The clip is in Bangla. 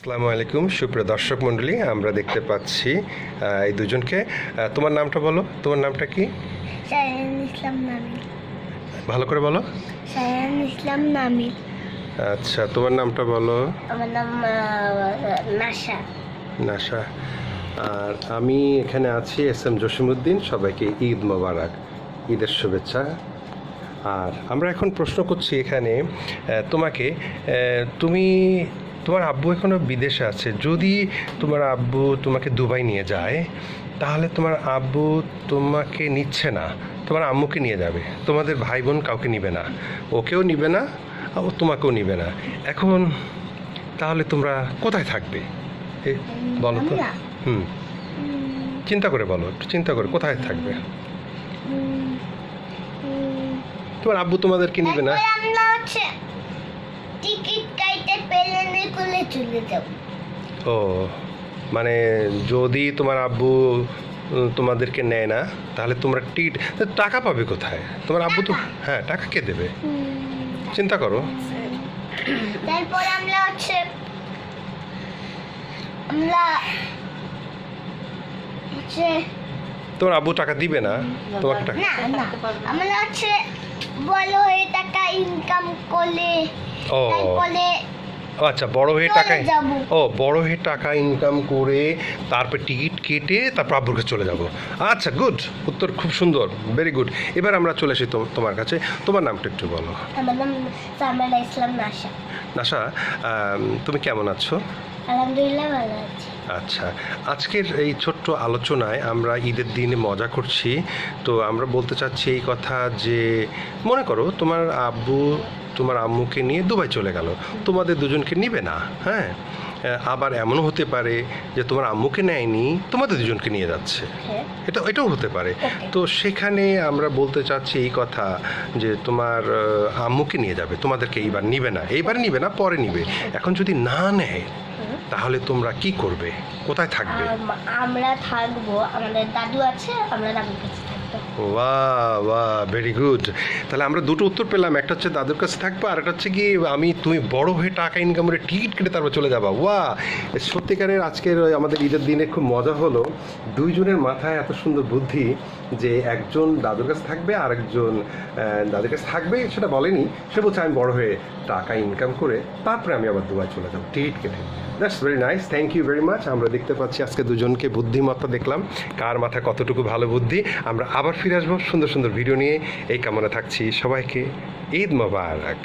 আসসালামু আলাইকুম সুপ্রিয় দর্শক মণ্ডলী আমরা দেখতে পাচ্ছি এই দুজনকে। তোমার নামটা বলো তোমার নামটা কি? ইসলাম নামিল ভালো করে বলো। শায়ান ইসলাম নামিল আচ্ছা তোমার নামটা বলো। আমার নাম নাশা নাশা আর আমি এখানে আছি এস এম জসিমুদ্দিন সবাইকে ঈদ মোবারক ঈদের শুভেচ্ছা। আর আমরা এখন প্রশ্ন করছি এখানে তোমাকে তুমি তোমার আব্বু এখনও বিদেশে আছে। যদি তোমার আব্বু তোমাকে দুবাই নিয়ে যায় তাহলে তোমার আব্বু তোমাকে নিচ্ছে না। তোমার আম্মুকে নিয়ে যাবে। তোমাদের ভাই বোন কাউকে নিবে না। ওকেও নিবে না আর ও তোমাকেও নিবে না। এখন তাহলে তোমরা কোথায় থাকবে? বলো তো। হুম। চিন্তা করে বলো একটু চিন্তা করে কোথায় থাকবে? তোমার আব্বু তোমাদেরকে নিবে না? টিকিট কাইটে প্লেনে করে চলে যাব ও মানে যদি তোমার আব্বু তোমাদেরকে নেয় না তাহলে তোমরা টিট টাকা পাবে কোথায় তোমার আব্বু তো হ্যাঁ টাকা কে দেবে চিন্তা করো তারপর আমরা হচ্ছে আমরা হচ্ছে তোমার আব্বু টাকা দিবে না তোমাকে টাকা না আমরা হচ্ছে বড় হয়ে টাকা ইনকাম করলে ও আচ্ছা বড় হয়ে টাকা ও বড় হয়ে টাকা ইনকাম করে তারপর টিকিট কেটে তারপর আব্বুর কাছে চলে যাব। আচ্ছা গুড উত্তর খুব সুন্দর। ভেরি গুড এবার আমরা চলে আসি তোমার কাছে। তোমার নামটা একটু বলো। আমার নাম সামেলা ইসলাম নাশা নাশা তুমি কেমন আছো? আলহামদুলিল্লাহ ভালো আছি। আচ্ছা আজকের এই ছোট্ট আলোচনায় আমরা ঈদের দিনে মজা করছি। তো আমরা বলতে চাচ্ছি এই কথা যে, মনে করো তোমার আব্বু, তোমার আম্মুকে নিয়ে দুবাই চলে গেল। তোমাদের দুজনকে নিবে না হ্যাঁ? আবার এমনও হতে পারে যে তোমার আম্মুকে নেয়নি তোমাদের দুজনকে নিয়ে যাচ্ছে। হ্যাঁ। এটা এটাও হতে পারে। তো সেখানে আমরা বলতে চাচ্ছি এই কথা যে তোমার আম্মুকে নিয়ে যাবে তোমাদেরকে এইবার নিবে না এইবার নিবে না পরে নিবে। এখন যদি না নেয় তাহলে তোমরা কি করবে? কোথায় থাকবে? আমরা থাকব আমাদের দাদু আছে আমরা দাদুর কাছে বাহ বাহ ভেরি গুড তাহলে আমরা দুটো উত্তর পেলাম, একটা হচ্ছে দাদুর কাছে থাকব, আর একটা হচ্ছে কি আমি, তুমি বড় হয়ে টাকা ইনকাম করে টিকিট কেটে তারপর চলে যাবা। ওয়া সত্যিকারের আজকের আমাদের ঈদের দিনে খুব মজা হলো। দুইজনের মাথায় এত সুন্দর বুদ্ধি যে একজন দাদুর কাছে থাকবে আর একজন দাদুর কাছে থাকবে, সেটা বলেনি। সে বলছে, আমি বড় হয়ে টাকা ইনকাম করে তারপরে আমি আবার দুবাই চলে যাব টিকিট কেটে। That's very nice thank you very much আমরা দেখতে পাচ্ছি আজকে দুজনকে বুদ্ধিমত্তা দেখলাম। কার মাথায় কতটুকু ভালো বুদ্ধি? আমরা আবার ফিরে আসব সুন্দর সুন্দর ভিডিও নিয়ে। এই কামনা থাকছি সবাইকে ঈদ মোবারক।